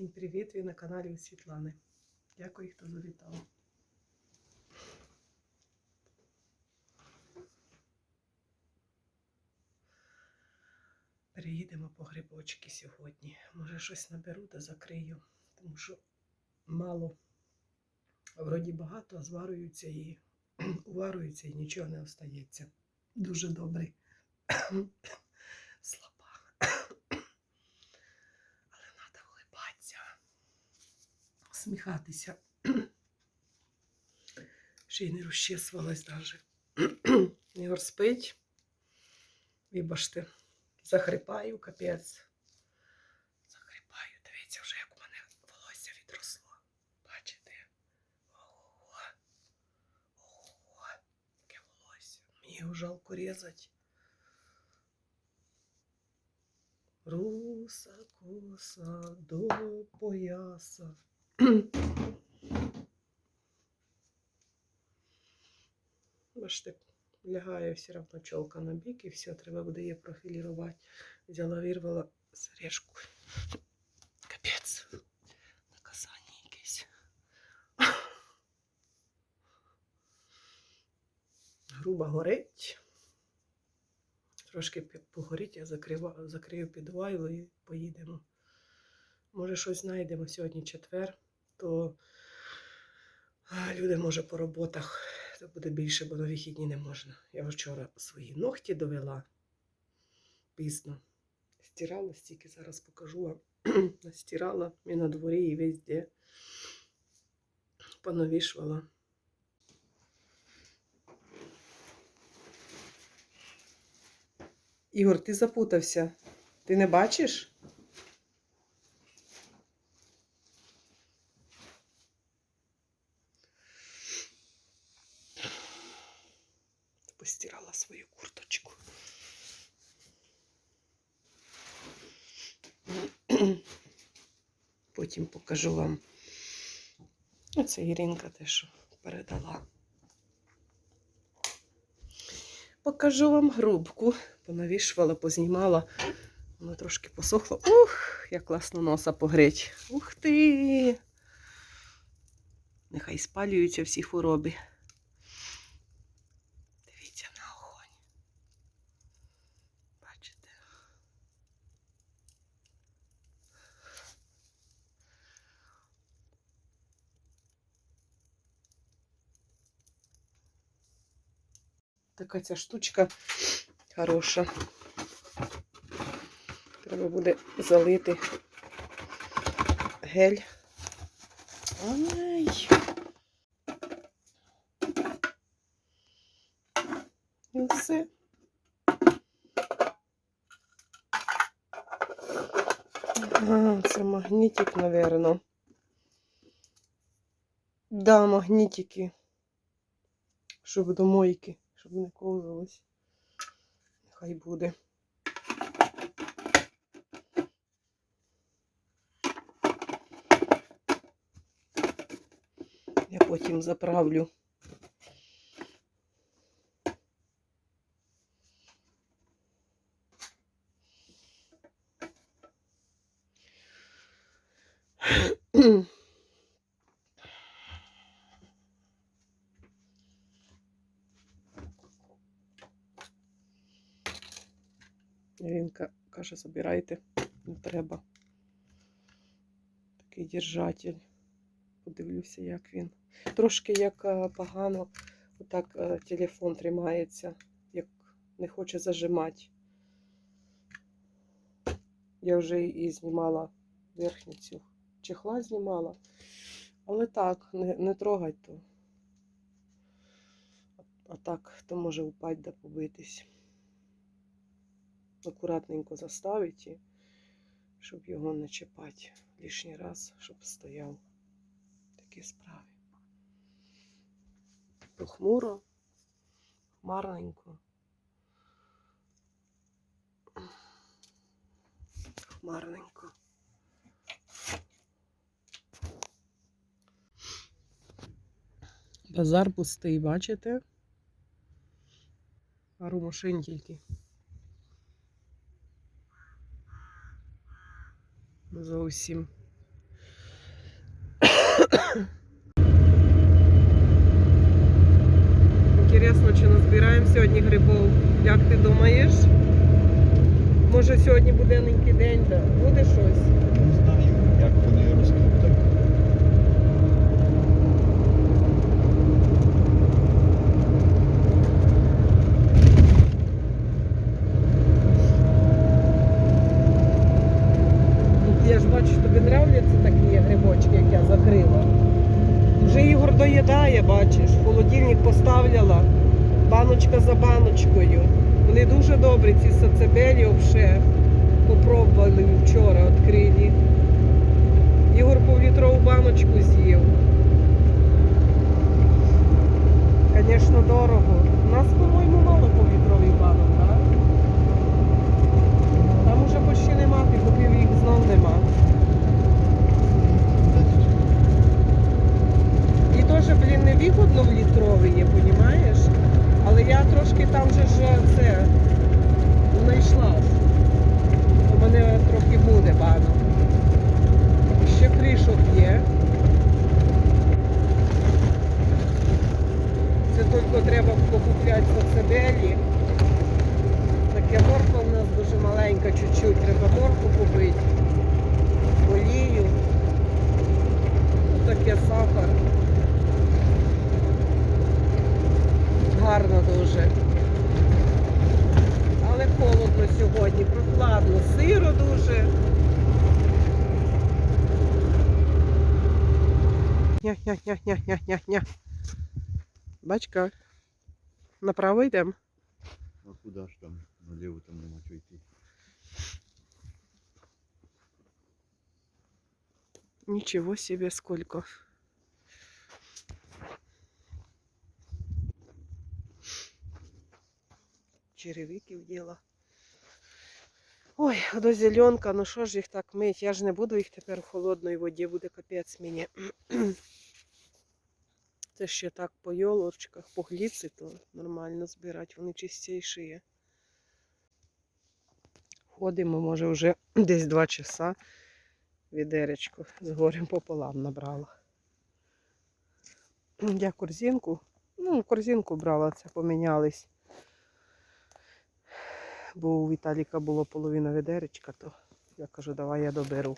Всім привіт! Ви на каналі Світлани. Дякую, хто завітав. Переїдемо по грибочки сьогодні. Може, щось наберу та закрию, тому що мало. Вроді багато, а зварюються і уваруються і нічого не остається. Дуже добрий. Слаба. Але треба улибатися, сміхатися. Ще й не розчесувалась навіть. Ігор спить. Вибачте, захрипаю, капець. Захрипаю. Дивіться вже, як у мене волосся відросло. Бачите? Ого. Ого. Яке волосся. Мені його жалко різати. Руса коса до пояса. Бачите, лягає все одно чолка на бік і все, треба буде її профілірувати. Взяла, вирвала сережку. Капець. Наказання якесь. Груба горить. Трошки погорить, я закрию підвайло і поїдемо. Може, щось знайдемо сьогодні четвер, то люди, може, по роботах це буде більше, бо на вихідні не можна. Я вчора свої ногті довела пізно. Стирала стільки, зараз покажу вам. Настирала і на дворі, і везде. Понавішувала. Ігор, ти запутався. Ти не бачиш? Потім покажу вам. Оце Іринка те, що передала. Покажу вам грубку. Понавішувала, познімала. Воно трошки посохло. Ух, як класно носа погрить. Ух ти! Нехай спалюються всі хвороби. Дивіться на огонь. Бачите? Така ця штучка хороша. Треба буде залити гель. Ай. І все. Ага, це магнітик, напевно. Да, магнітики. Щоб до мойки, щоб не ковзалось. Нехай буде. Я потім заправлю. Іринка каже, забирайте, не треба. Такий держатель. Подивлюся, як він. Трошки як е, погано, отак е, телефон тримається, як не хоче зажимати. Я вже і знімала верхню цю чехла знімала. Але так, не, не трогать то. А, так, то може упасть да побитись. Акуратненько заставити, щоб його не чіпати лишній раз, щоб стояв. Такі справи. Похмуро, хмарненько. Хмарненько. Базар пустий, бачите? Пару машин тільки. зовсім. Інтересно, чи назбираємо сьогодні грибов. Як ти думаєш? Може сьогодні буденний день, да? буде щось? Звісно, дорого. У нас, по-моєму, мало півлітрових банок, так? Там уже почти нема, ти купив їх знов нема. І теж, блін, не вигодно в літровий є, понімаєш? Але я трошки там же ж це знайшла. У мене трохи буде банок. Ще кришок є. Це треба покупляти сацебелі. Таке морква у нас дуже маленька чуть-чуть. Треба морку купити. Олію. Таке сахар. Гарно дуже. Але холодно сьогодні, прохладно, сиро дуже. Ня-ня-ня-ня-ня-ня-ня. Бачка. Направо йдемо. А куди ж там? Наліво там нема чого йти. Ничего себе сколько. Черевиків діла. Ой, до зеленка, ну що ж їх так мить? Я ж не буду їх тепер в холодній воді, буде капець мені. Це ще так по йолочках, по гліці, то нормально збирати, вони чистіші є. Ходимо, може, вже десь два часа відеречко з горем пополам набрала. Я корзинку, ну, корзинку брала, це помінялись. Бо у Віталіка було половина відеречка, то я кажу, давай я доберу.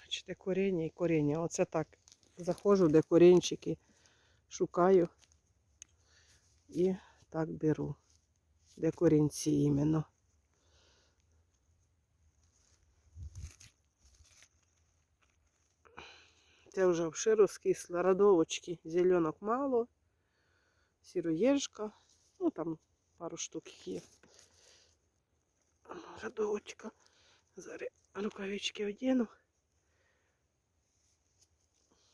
Бачите, коріння і коріння. Оце так. Заходжу, де корінчики, шукаю і так беру. Де корінці іменно. Це вже вши розкисло. Радовочки. Зеленок мало. Сіроєжка. Ну там пару штук є. Радовочка. Зараз рукавички одіну.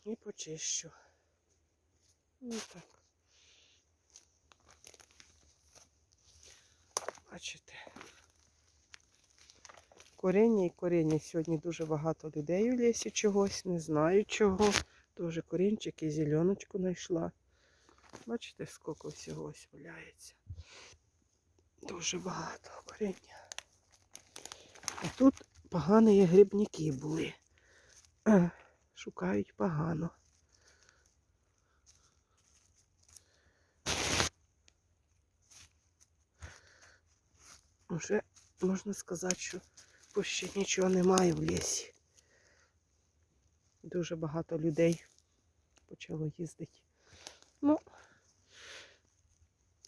І почищу. Ну так. Бачите. Коріння і коріння. Сьогодні дуже багато людей у лісі чогось, не знаю чого. Теж корінчик і зеленочку знайшла. Бачите, скільки всього ось валяється. Дуже багато коріння. А тут погані грибники були. Шукають погано. Уже можна сказати, що почти нічого немає в лісі. Дуже багато людей почало їздити. Ну,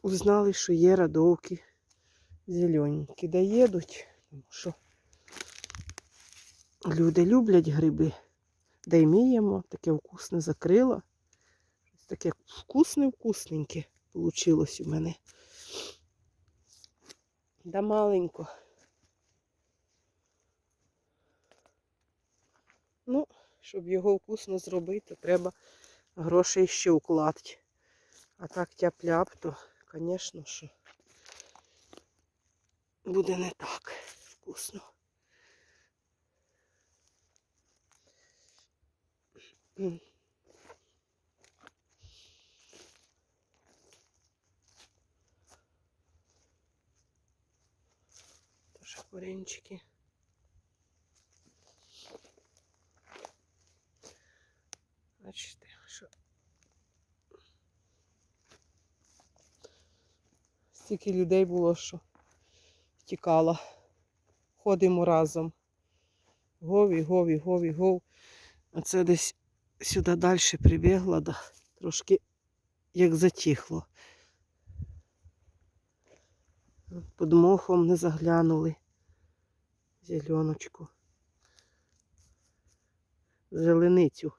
узнали, що є радовки зелененькі. Доїдуть, тому що люди люблять гриби. Да й міємо, таке вкусне закрила. Щось таке вкусне-вкусненьке вийшло у мене. Да маленько. Ну, щоб його вкусно зробити, треба грошей ще укладати. А так тяп-ляп, то, звісно, що буде не так вкусно. М. Тоже корінчики. Бачите, що стільки людей було, що тікало. Ходимо разом. Гові, гові, гові, гов. А це десь сюди далі прибігла, да, трошки як затихло. Під мохом не заглянули. Зеленочку. Зеленицю.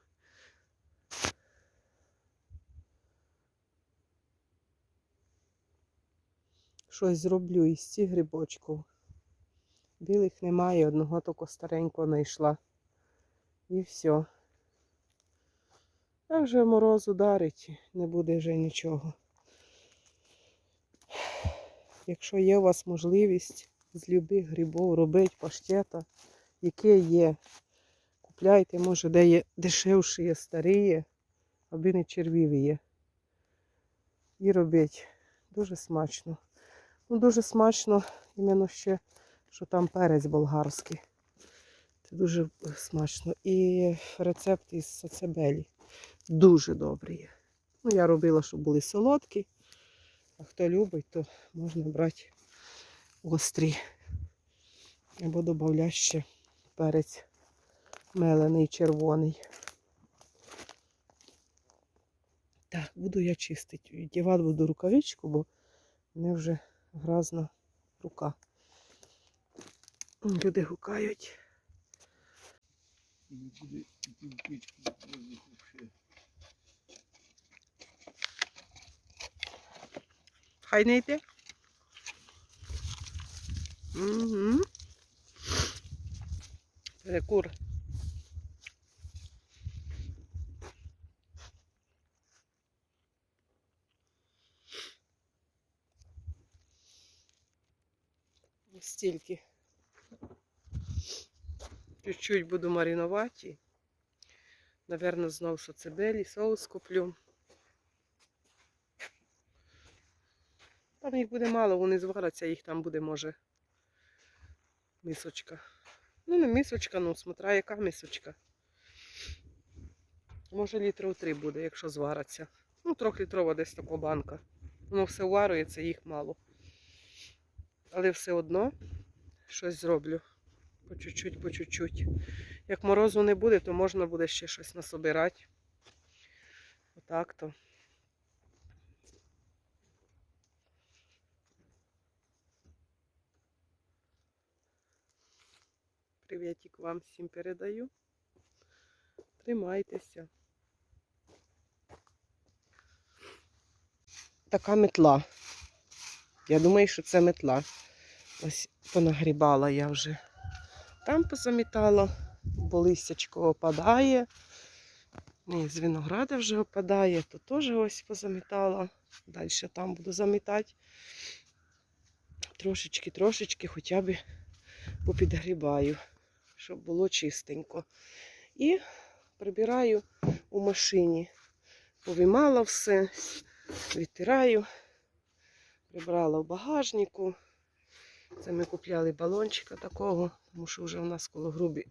Щось зроблю із цих грибочків. Білих немає, одного тільки старенького знайшла. І все. А вже мороз ударить, не буде вже нічого. Якщо є у вас можливість з любих грибів робити паштета, яке є, купляйте, може, де є дешевші, є старі, аби не червіві є. І робіть. Дуже смачно. Ну, дуже смачно іменно ще, що там перець болгарський. Це дуже смачно. І рецепт із сацебелі. Дуже добрий. Ну, я робила, щоб були солодкі. А хто любить, то можна брати острі. Або додати ще перець мелений червоний. Так, буду я чистити. Дівати буду рукавичку, бо мене вже гразна рука. Люди гукають. Хай не йде. Угу. Перекур. Ось Стільки. Чуть-чуть буду маринувати. Наверно, знов сацебелі, соус куплю. Там їх буде мало, вони зваряться, їх там буде, може, мисочка. Ну, не мисочка, ну, смотря яка мисочка. Може, літрів три буде, якщо звараться. Ну, трьохлітрова десь така банка. Воно все варюється, їх мало. Але все одно щось зроблю. По чуть-чуть, по чуть-чуть. Як морозу не буде, то можна буде ще щось насобирати. Отак то. Привітик вам всім передаю. Тримайтеся. Така метла. Я думаю, що це метла. Ось понагрібала я вже. Там позамітала, бо листячко опадає. Ні, з винограда вже опадає, то теж ось позамітала. Далі там буду замітати. Трошечки, трошечки хоча б попідгрібаю, щоб було чистенько. І прибираю у машині. Повимала все, відтираю, прибрала в багажнику. Це ми купляли балончика такого, тому що вже у нас коло грубі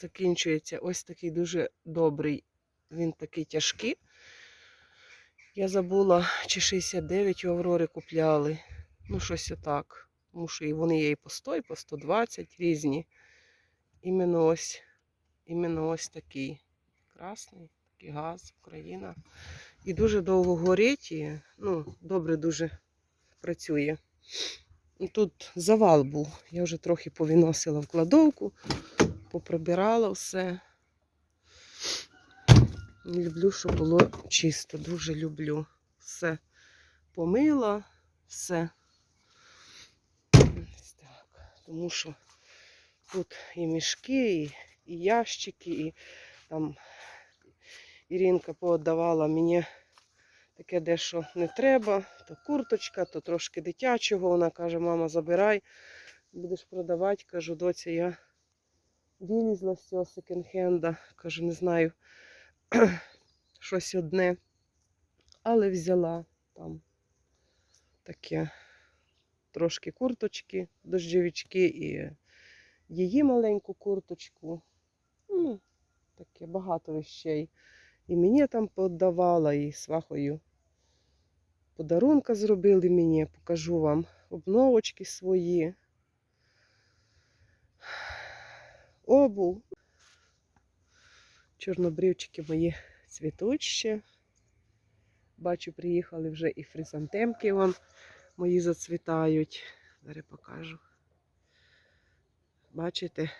закінчується. Ось такий дуже добрий. Він такий тяжкий. Я забула, чи 69 у Аврори купляли. Ну, щось отак. Тому що вони є і по 100, і по 120 різні. Іменно ось, іменно ось такий красний, такий газ, Україна. І дуже довго горить, і ну, добре дуже працює. І Тут завал був. Я вже трохи повіносила в кладовку, поприбирала все. Люблю, щоб було чисто, дуже люблю. Все помила, все. Ось так. Тому що тут і мішки, і, і ящики, і там Іринка пооддавала мені таке дещо не треба, то курточка, то трошки дитячого. Вона каже, мама, забирай, будеш продавати. Кажу, доця, я вилізла з цього секонд-хенда. Кажу, не знаю, щось одне. Але взяла там таке трошки курточки, дощовички і її маленьку курточку. Ну, таке багато вещей. І мені там подавала, і свахою подарунка зробили мені, покажу вам обновочки свої. Обув. Чорнобривчики мої цвітуть. Бачу, приїхали вже і фризантемки вон мої зацвітають. Зараз покажу. Бачите?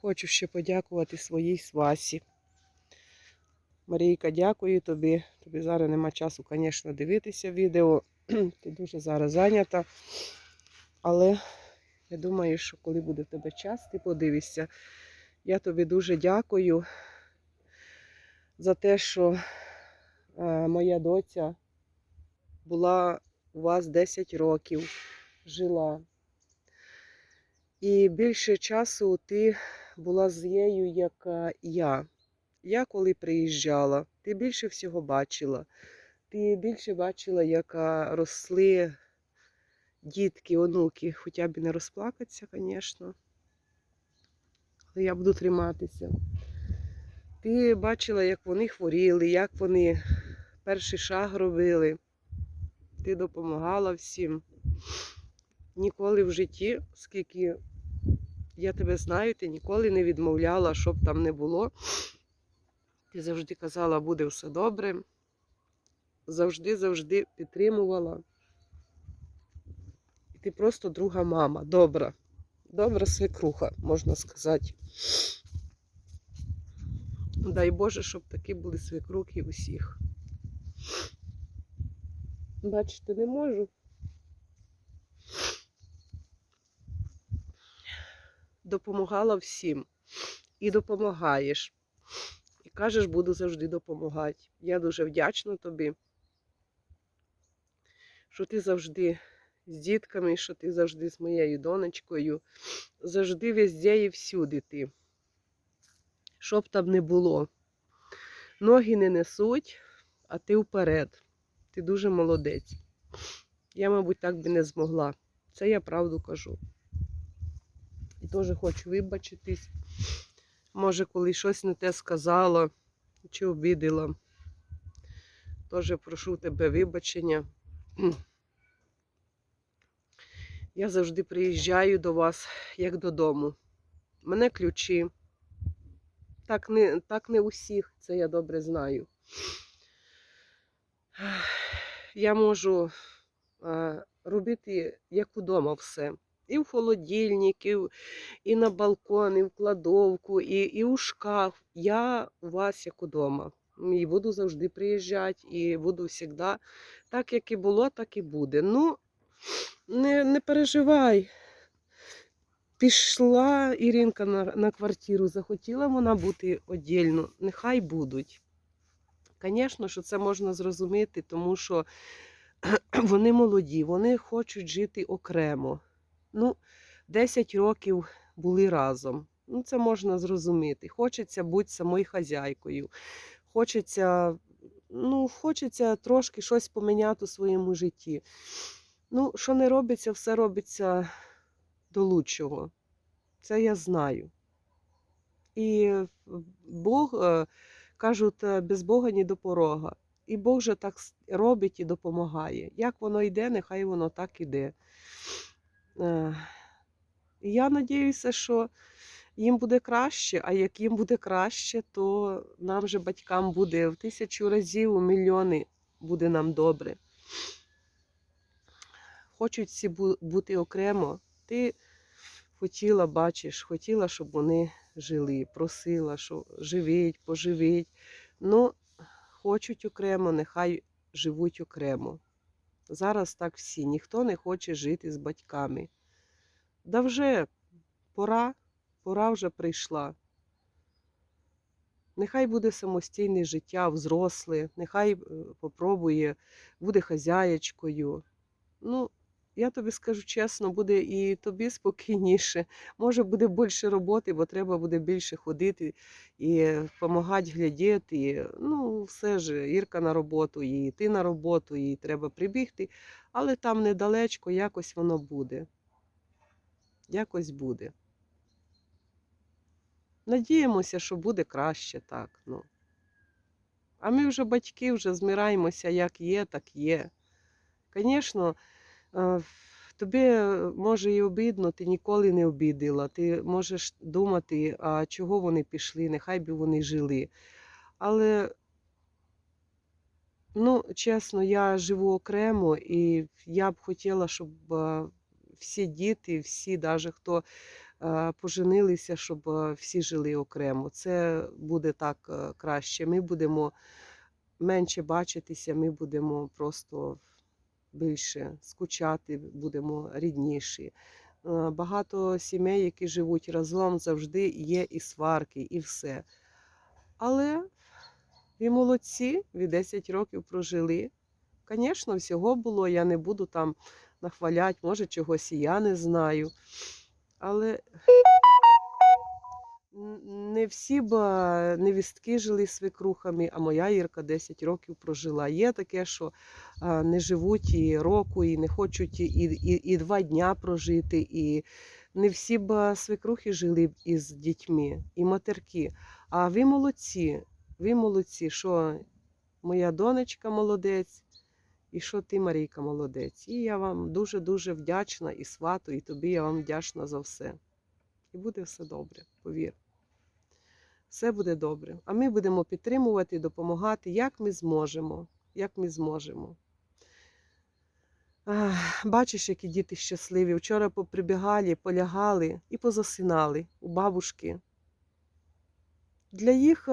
Хочу ще подякувати своїй свасі. Марійка, дякую тобі. Тобі зараз нема часу, звісно, дивитися відео. Ти дуже зараз зайнята. Але я думаю, що коли буде в тебе час, ти подивишся. Я тобі дуже дякую за те, що е, моя доця була у вас 10 років, жила. І більше часу ти була з нею, як я. Я коли приїжджала, ти більше всього бачила. Ти більше бачила, як росли дітки, онуки, хоча б не розплакатися, звісно. Але я буду триматися. Ти бачила, як вони хворіли, як вони перший шаг робили. Ти допомагала всім. Ніколи в житті, скільки я тебе знаю, ти ніколи не відмовляла, щоб там не було. Ти завжди казала, буде все добре. Завжди, завжди підтримувала. І ти просто друга мама, добра. Добра свекруха, можна сказати. Дай Боже, щоб такі були свекрухи усіх. Бачите, не можу. Допомагала всім. І допомагаєш. І кажеш, буду завжди допомагати. Я дуже вдячна тобі, що ти завжди з дітками, що ти завжди з моєю донечкою, завжди везде і всюди ти. Щоб там не було. Ноги не несуть, а ти вперед. Ти дуже молодець. Я, мабуть, так би не змогла. Це я правду кажу. І теж хочу вибачитись. Може, коли щось не те сказала чи обідала. Теж прошу тебе вибачення. Я завжди приїжджаю до вас, як додому. Мене ключі. Так не, так не усіх, це я добре знаю. Я можу робити як удома все. І в холодильник, і, і на балкон, і в кладовку, і, і у шкаф. Я у вас як удома. І буду завжди приїжджати, і буду завжди. Так, як і було, так і буде. Ну, не, не переживай. Пішла Іринка на, на квартиру, захотіла вона бути віддільно, нехай будуть. Звісно, що це можна зрозуміти, тому що вони молоді, вони хочуть жити окремо. Ну, 10 років були разом. Ну, це можна зрозуміти. Хочеться бути самою хазяйкою. Хочеться, ну, хочеться трошки щось поміняти у своєму житті. Ну, що не робиться, все робиться до лучшого. Це я знаю. І Бог, е, кажуть, е, без Бога ні до порога. І Бог же так робить і допомагає. Як воно йде, нехай воно так іде. Е, я надіюся, що їм буде краще, а як їм буде краще, то нам же батькам буде в тисячу разів, у мільйони буде нам добре. Хочуть всі бути окремо. Ти хотіла, бачиш, хотіла, щоб вони жили, просила, що живіть, поживіть. Ну, хочуть окремо, нехай живуть окремо. Зараз так всі, ніхто не хоче жити з батьками. Да вже пора, пора вже прийшла. Нехай буде самостійне життя, взросле, нехай е, попробує, буде хазяєчкою. Ну, я тобі скажу чесно, буде і тобі спокійніше. Може, буде більше роботи, бо треба буде більше ходити і допомагати глядіти. Ну, все ж, Ірка на роботу, і ти на роботу, і треба прибігти, але там недалечко якось воно буде. Якось буде. Надіємося, що буде краще так. Ну. А ми вже батьки, вже змираємося, як є, так є. Звісно, тобі може і обідно, ти ніколи не обідала. Ти можеш думати, а чого вони пішли, нехай би вони жили. Але, ну, чесно, я живу окремо, і я б хотіла, щоб е, всі діти, всі, навіть хто е, поженилися, щоб е, всі жили окремо. Це буде так е, краще. Ми будемо менше бачитися, ми будемо просто більше скучати, будемо рідніші. Е, Багато сімей, які живуть разом, завжди є і сварки, і все. Але ви молодці, ви 10 років прожили. Звісно, всього було, я не буду там нахваляти, може, чогось і я не знаю. Але не всі б невістки жили свекрухами, а моя Ірка 10 років прожила. Є таке, що не живуть і року, і не хочуть і, і, і два дня прожити. І не всі б свекрухи жили із дітьми, і матерки. А ви молодці, ви молодці, що моя донечка молодець, і що ти, Марійка, молодець. І я вам дуже-дуже вдячна і свату, і тобі я вам вдячна за все. І буде все добре, повір. Все буде добре. А ми будемо підтримувати, і допомагати, як ми зможемо. Як ми зможемо. Бачиш, які діти щасливі. Вчора поприбігали, полягали і позасинали у бабушки. Для їх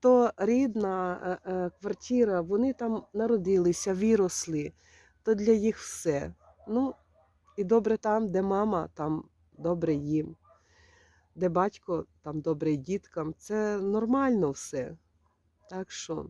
то рідна е, е, квартира, вони там народилися, виросли, то для їх все. Ну, і добре там, де мама, там добре їм, де батько, там добре діткам. Це нормально все. Так що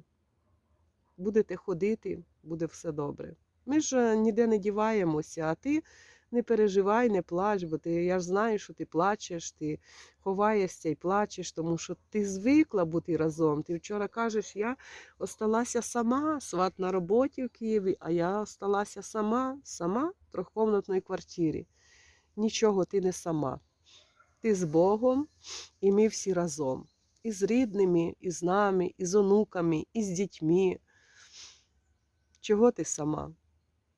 будете ходити, буде все добре. Ми ж е, ніде не діваємося, а ти не переживай, не плач, бо ти, я ж знаю, що ти плачеш, ти ховаєшся і плачеш, тому що ти звикла бути разом. Ти вчора кажеш, я осталася сама, сват на роботі в Києві, а я осталася сама, сама в трьохкомнатній квартирі. Нічого, ти не сама. Ти з Богом, і ми всі разом. І з рідними, і з нами, і з онуками, і з дітьми. Чого ти сама?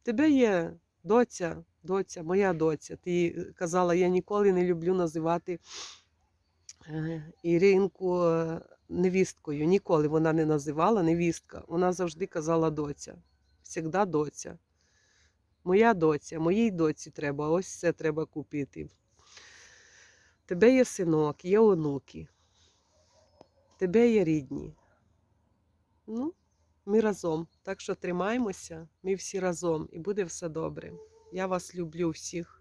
Тебе є доця, доця, моя доця. Ти казала, я ніколи не люблю називати е, Іринку е, невісткою. Ніколи вона не називала невістка. Вона завжди казала доця. Всегда доця. Моя доця, моїй доці треба, ось це треба купити. Тебе є синок, є онуки. Тебе є рідні. Ну, ми разом. Так що тримаємося, ми всі разом, і буде все добре. Я вас люблю всіх.